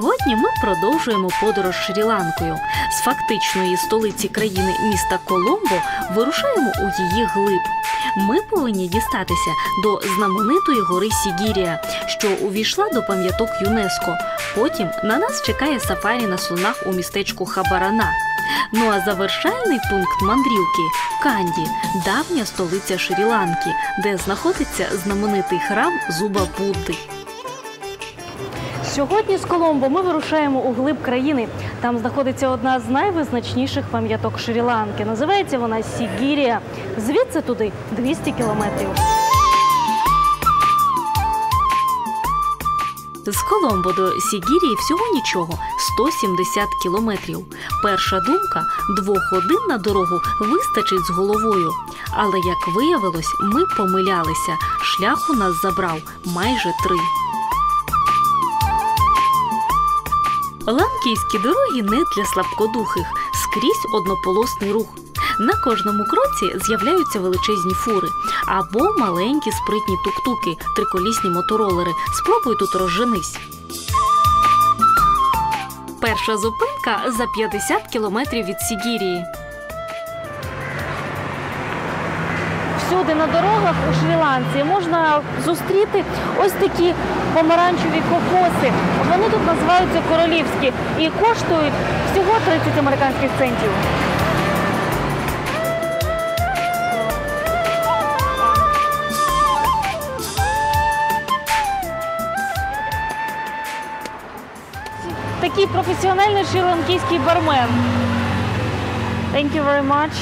Сьогодні ми продовжуємо подорож Шрі-Ланкою. З фактичної столиці країни міста Коломбо вирушаємо у її глиб. Ми повинні дістатися до знаменитої гори Сігірія, що увійшла до пам'яток ЮНЕСКО. Потім на нас чекає сафарі на слонах у містечку Хабарана. Ну а завершальний пункт мандрівки Канді, давня столиця Шрі-Ланки, де знаходиться знаменитий храм Зуба Будди. Сьогодні з Коломбо ми вирушаємо у глиб країни. Там знаходиться одна з найвизначніших пам'яток Шрі-Ланки. Називається вона Сігірія. Звідси туди 200 кілометрів. З Коломбо до Сігірії всього нічого 170 кілометрів. Перша думка двох годин на дорогу вистачить з головою. Але як виявилось, ми помилялися. Шлях у нас забрав майже три. Ланкійські дороги не для слабкодухих, скрізь однополосний рух. На кожному кроці з'являються величезні фури або маленькі спритні тук-туки, триколісні моторолери. Спробуй тут розженись. Перша зупинка за 50 кілометрів від Сігірії. Всюди на дорогах у Шрі-Ланці можна зустріти ось такі помаранчеві кокоси. Вони тут називаються королівські і коштують всього 30 американських центів. Такий професіональний шрі-ланкійський бармен. Thank you very much.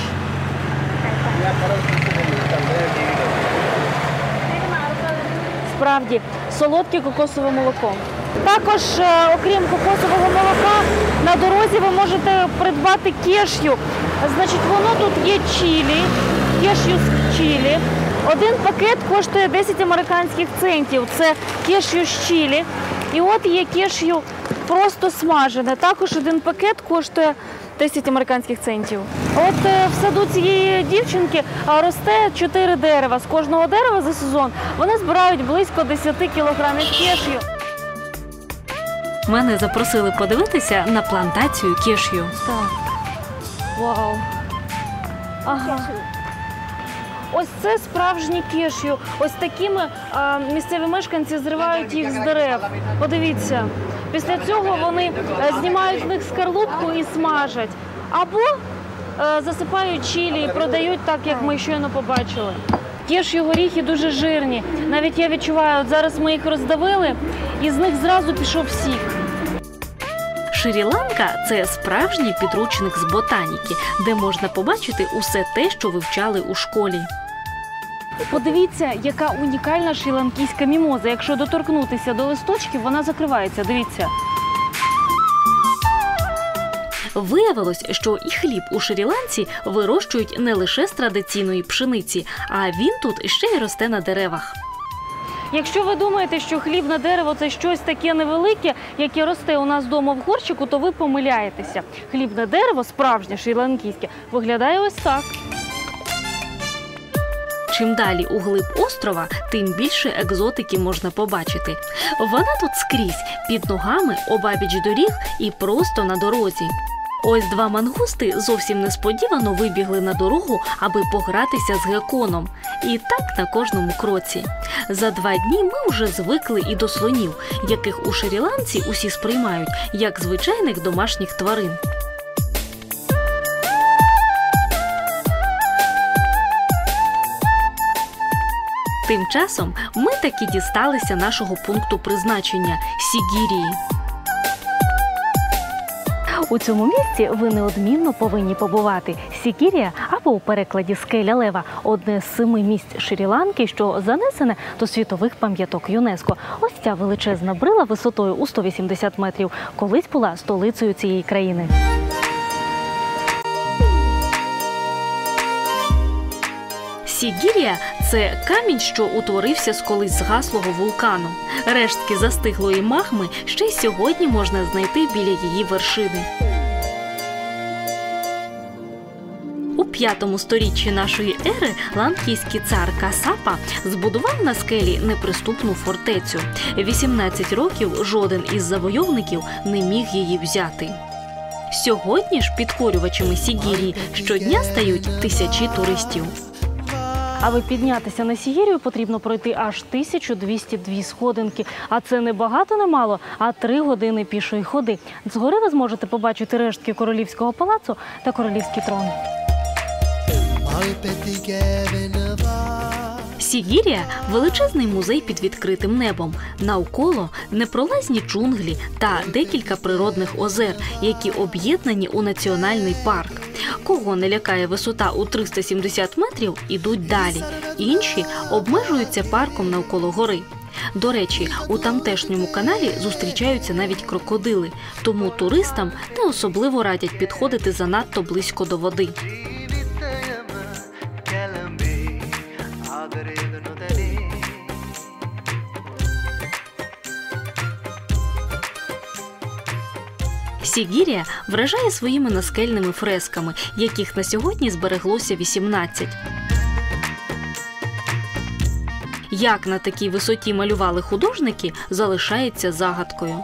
Справді, солодке кокосове молоко. Також, е, окрім кокосового молока, на дорозі ви можете придбати кешю. Значить, воно тут є чилі, кешю з чилі. Один пакет коштує 10 американських центів. Це кешю з чилі. І от є кешю просто смажене. Також один пакет коштує 10 американських центів. От е, в саду цієї дівчинки росте 4 дерева. З кожного дерева за сезон вони збирають близько 10 кілограмів кешю. Мене запросили подивитися на плантацію кешю. Так. Вау. Ага. Ось це справжні кешю. Ось такими а, місцеві мешканці зривають їх з дерев. Подивіться. Після цього вони е, знімають з них скарлупку і смажать. Або е, засипають чилі і продають так, як ми щойно побачили. Кешю горіхи дуже жирні. Навіть я відчуваю, от зараз ми їх роздавили, і з них зразу пішов сік. Шрі-Ланка це справжній підручник з ботаніки, де можна побачити усе те, що вивчали у школі. Подивіться, яка унікальна шрі-ланкійська мімоза. Якщо доторкнутися до листочків, вона закривається. Дивіться. Виявилось, що і хліб у Шрі-Ланці вирощують не лише з традиційної пшениці, а він тут ще й росте на деревах. Якщо ви думаєте, що хлібне дерево це щось таке невелике, яке росте у нас вдома в горщику, то ви помиляєтеся. Хлібне дерево, справжнє шрі-ланкійське, виглядає ось так. Чим далі у глиб острова, тим більше екзотики можна побачити. Вона тут скрізь під ногами, обабіч доріг і просто на дорозі. Ось два мангусти зовсім несподівано вибігли на дорогу, аби погратися з геконом. І так на кожному кроці. За два дні ми вже звикли і до слонів, яких у Шрі-Ланці усі сприймають як звичайних домашніх тварин. Тим часом ми таки дісталися нашого пункту призначення Сігірії. У цьому місці ви неодмінно повинні побувати. Сікірія або у перекладі скеля лева одне з семи місць Шрі-Ланки, що занесене до світових пам'яток ЮНЕСКО. Ось ця величезна брила висотою у 180 метрів колись була столицею цієї країни. Сігірія це камінь, що утворився з колись згаслого вулкану. Рештки застиглої магми ще й сьогодні можна знайти біля її вершини. У п'ятому сторіччі нашої ери ланкійський цар Касапа збудував на скелі неприступну фортецю. 18 років жоден із завойовників не міг її взяти. Сьогодні ж підкорювачами Сігірії щодня стають тисячі туристів. Аби піднятися на Сігірію, потрібно пройти аж 1202 сходинки. А це не багато, не мало, а три години пішої ходи. Згори ви зможете побачити рештки королівського палацу та королівський трон. Сігірія величезний музей під відкритим небом. Навколо непролазні джунглі та декілька природних озер, які об'єднані у національний парк. Кого не лякає висота у 370 метрів, ідуть далі. Інші обмежуються парком навколо гори. До речі, у тамтешньому каналі зустрічаються навіть крокодили, тому туристам не особливо радять підходити занадто близько до води. Сігірія вражає своїми наскельними фресками, яких на сьогодні збереглося 18. Як на такій висоті малювали художники, залишається загадкою.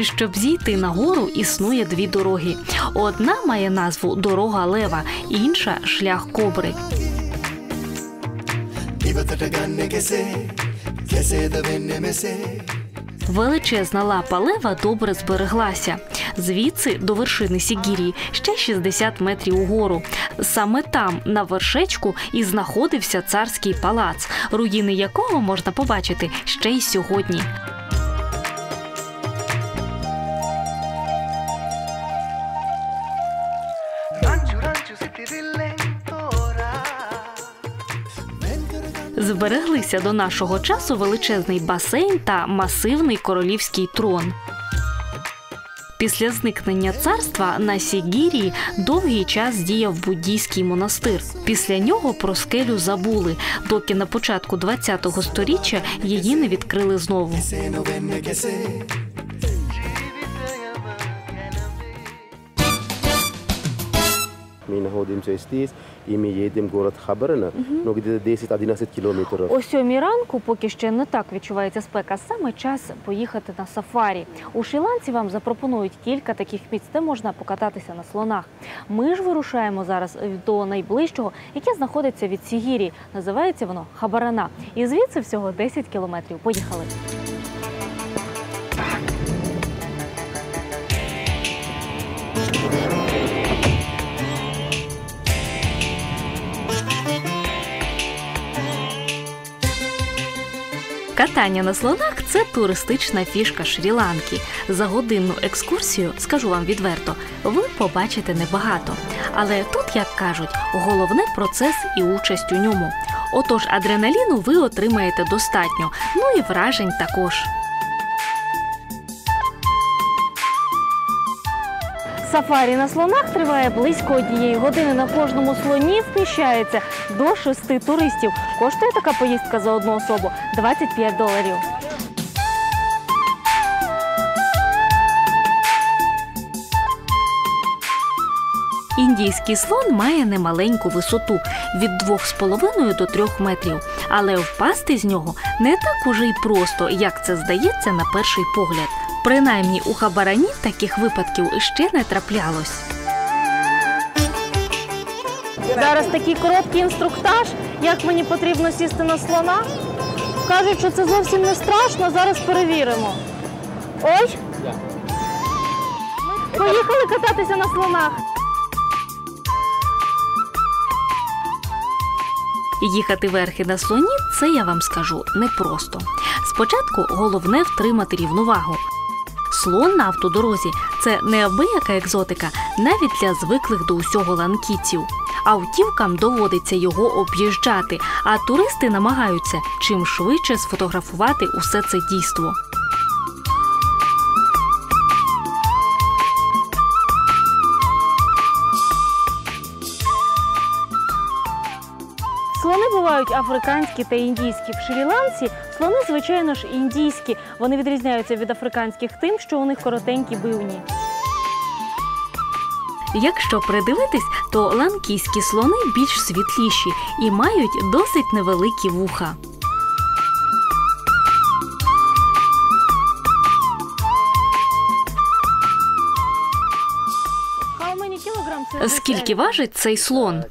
Щоб зійти на гору, існує дві дороги. Одна має назву дорога лева, інша шлях кобри. Величезна лапа лева добре збереглася. Звідси до вершини Сігірі ще 60 метрів угору. Саме там, на вершечку, і знаходився царський палац, руїни якого можна побачити ще й сьогодні. Збереглися до нашого часу величезний басейн та масивний королівський трон. Після зникнення царства на Сігірії довгий час діяв буддійський монастир. Після нього про скелю забули, доки на початку ХХ століття її не відкрили знову. Ми знаходимося здесь, і ми їдемо в город Хабарина, ну, где 10-11 кілометрів. О сьомій ранку, поки ще не так відчувається спека, саме час поїхати на сафарі. У Шрі-Ланці вам запропонують кілька таких місць, де можна покататися на слонах. Ми ж вирушаємо зараз до найближчого, яке знаходиться від Сігірі. Називається воно Хабарана. І звідси всього 10 кілометрів. Поїхали. Катання на слонах це туристична фішка Шрі-Ланки. За годинну екскурсію, скажу вам відверто, ви побачите небагато. Але тут, як кажуть, головне процес і участь у ньому. Отож, адреналіну ви отримаєте достатньо, ну і вражень також. Сафарі на слонах триває близько однієї години. На кожному слоні вміщається до шести туристів. Коштує така поїздка за одну особу 25 доларів. Індійський слон має немаленьку висоту від 2,5 до 3 метрів, але впасти з нього не так уже й просто, як це здається на перший погляд. Принаймні у хабарані таких випадків ще не траплялось. Зараз такий короткий інструктаж, як мені потрібно сісти на слона. Кажуть, що це зовсім не страшно. Зараз перевіримо. Ой! Ми Поїхали кататися на слонах. Їхати верхи на слоні це я вам скажу непросто. Спочатку головне втримати рівновагу. Слон на автодорозі це неабияка екзотика навіть для звиклих до усього ланкітів. Автівкам доводиться його об'їжджати, а туристи намагаються чим швидше сфотографувати усе це дійство. Слони африканські та індійські. В Шрі-Ланці слони, звичайно ж, індійські. Вони відрізняються від африканських тим, що у них коротенькі бивні. Якщо придивитись, то ланкійські слони більш світліші і мають досить невеликі вуха. Скільки важить цей слон?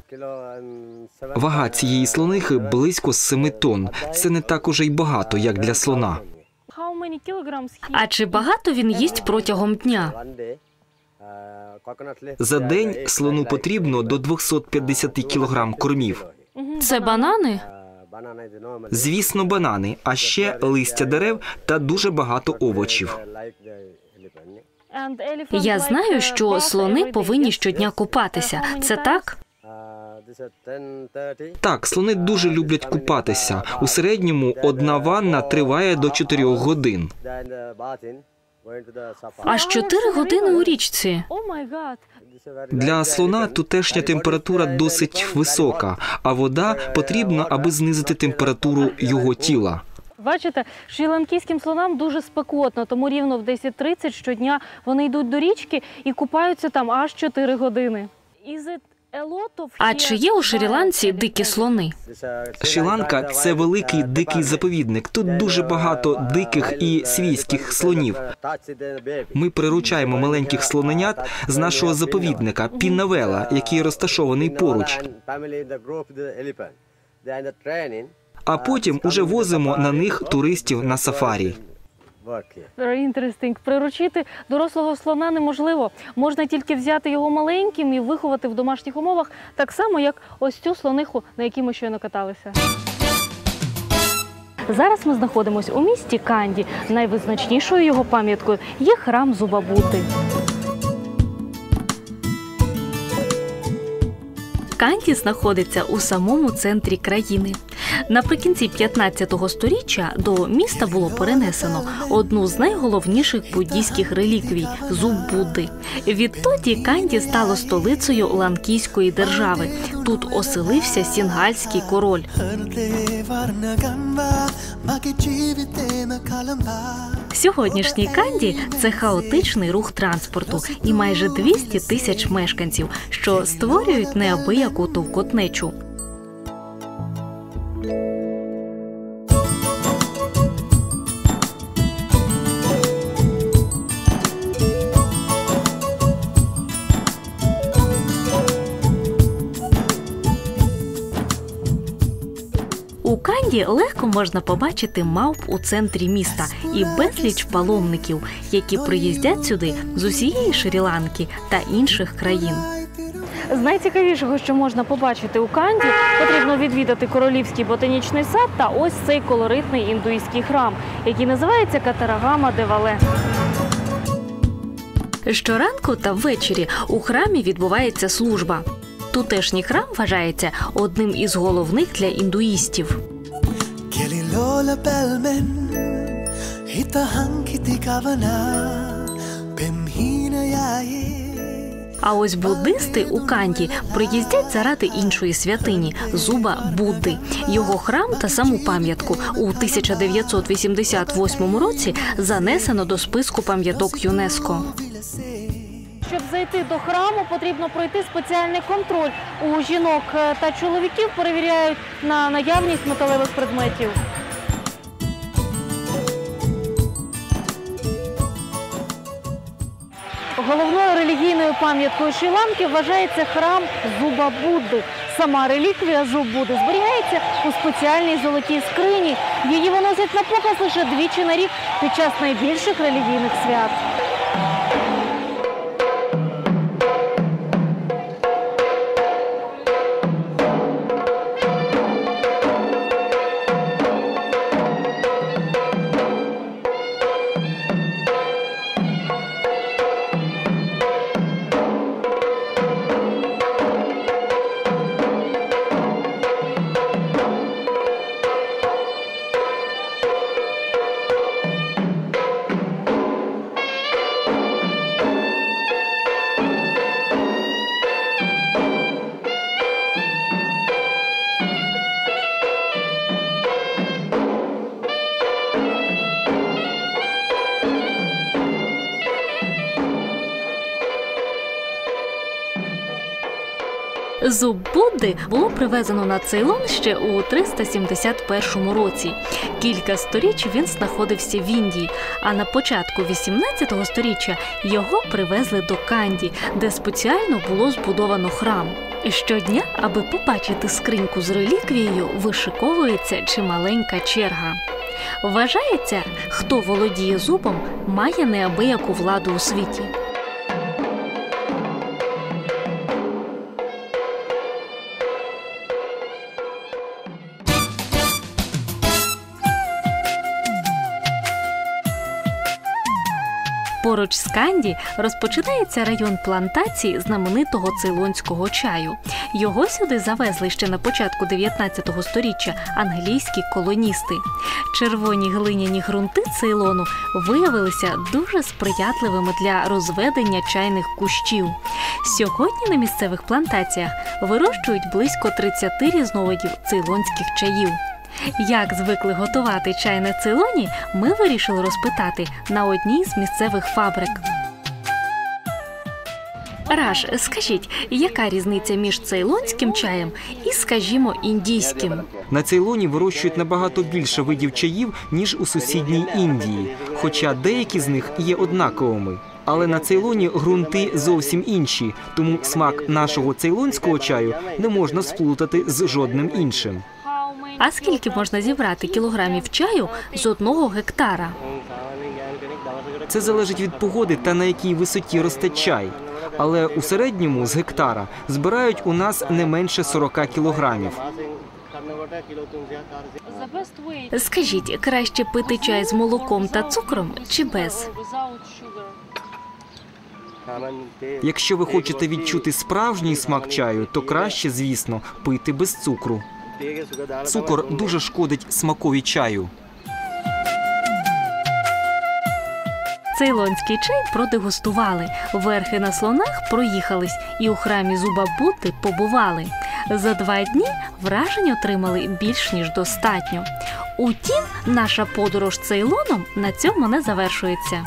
Вага цієї слонихи близько 7 тонн. Це не так уже й багато, як для слона. А чи багато він їсть протягом дня? За день слону потрібно до 250 кілограм кормів. Це банани? Звісно, банани, а ще листя дерев та дуже багато овочів. Я знаю, що слони повинні щодня купатися. Це так? Так, слони дуже люблять купатися. У середньому одна ванна триває до 4 годин. Аж 4 години у річці. О май гад. Для слона тутешня температура досить висока, а вода потрібна, аби знизити температуру його тіла. Бачите, шрі-ланкійським слонам дуже спекотно, тому рівно в 10.30 щодня вони йдуть до річки і купаються там аж 4 години. А чи є у Шрі-Ланці дикі слони? Шрі-Ланка – це великий дикий заповідник. Тут дуже багато диких і свійських слонів. Ми приручаємо маленьких слоненят з нашого заповідника Пінавела, який розташований поруч. А потім уже возимо на них туристів на сафарі. Very. Приручити дорослого слона неможливо. Можна тільки взяти його маленьким і виховати в домашніх умовах, так само, як ось цю слониху, на якій ми щойно каталися. Зараз ми знаходимося у місті Канді. Найвизначнішою його пам'яткою є храм Зубабути. Канді знаходиться у самому центрі країни. Наприкінці 15 століття до міста було перенесено одну з найголовніших буддійських реліквій зуб Будди. Відтоді Канді стало столицею ланкійської держави. Тут оселився сінгальський король. Сьогоднішній Канді це хаотичний рух транспорту і майже 200 тисяч мешканців, що створюють неабияку товкотнечу. У легко можна побачити мавп у центрі міста і безліч паломників, які приїздять сюди з усієї Шрі-Ланки та інших країн. З найцікавішого, що можна побачити у Канді, потрібно відвідати королівський ботанічний сад та ось цей колоритний індуїзький храм, який називається Катарагама Девале. Щоранку та ввечері у храмі відбувається служба. Тутешній храм вважається одним із головних для індуїстів. Hita hankiti kavana Bemhina yaye А ось буддисти у Канді приїздять заради іншої святині зуба Будди. Його храм та саму пам'ятку у 1988 році занесено до списку пам'яток ЮНЕСКО. Щоб зайти до храму, потрібно пройти спеціальний контроль. У жінок та чоловіків перевіряють на наявність металевих предметів. Головною релігійною пам'яткою Шрі-Ланки вважається храм Зуба Будди. Сама реліквія зуб Будди зберігається у спеціальній золотій скрині. Її виносять на показ лише двічі на рік під час найбільших релігійних свят. Зуб Будди було привезено на Цейлон ще у 371 році. Кілька сторіч він знаходився в Індії, а на початку 18 сторіччя його привезли до Канді, де спеціально було збудовано храм. Щодня, аби побачити скриньку з реліквією, вишиковується чималенька черга. Вважається, хто володіє зубом, має неабияку владу у світі. Поруч з Канді розпочинається район плантації знаменитого цейлонського чаю. Його сюди завезли ще на початку 19 століття англійські колоністи. Червоні глиняні ґрунти Цейлону виявилися дуже сприятливими для розведення чайних кущів. Сьогодні на місцевих плантаціях вирощують близько 30 різновидів цейлонських чаїв. Як звикли готувати чай на Цейлоні, ми вирішили розпитати на одній з місцевих фабрик. Раш, скажіть, яка різниця між цейлонським чаєм і, скажімо, індійським? На Цейлоні вирощують набагато більше видів чаїв, ніж у сусідній Індії, хоча деякі з них є однаковими. Але на Цейлоні ґрунти зовсім інші, тому смак нашого цейлонського чаю не можна сплутати з жодним іншим. А скільки можна зібрати кілограмів чаю з одного гектара? Це залежить від погоди та на якій висоті росте чай. Але у середньому з гектара збирають у нас не менше 40 кілограмів. Скажіть, краще пити чай з молоком та цукром чи без? Якщо ви хочете відчути справжній смак чаю, то краще, звісно, пити без цукру. Цукор дуже шкодить смакові чаю. Цейлонський чай продегустували, верхи на слонах проїхались і у храмі зуба Будди побували. За два дні вражень отримали більш ніж достатньо. Утім, наша подорож Цейлоном на цьому не завершується.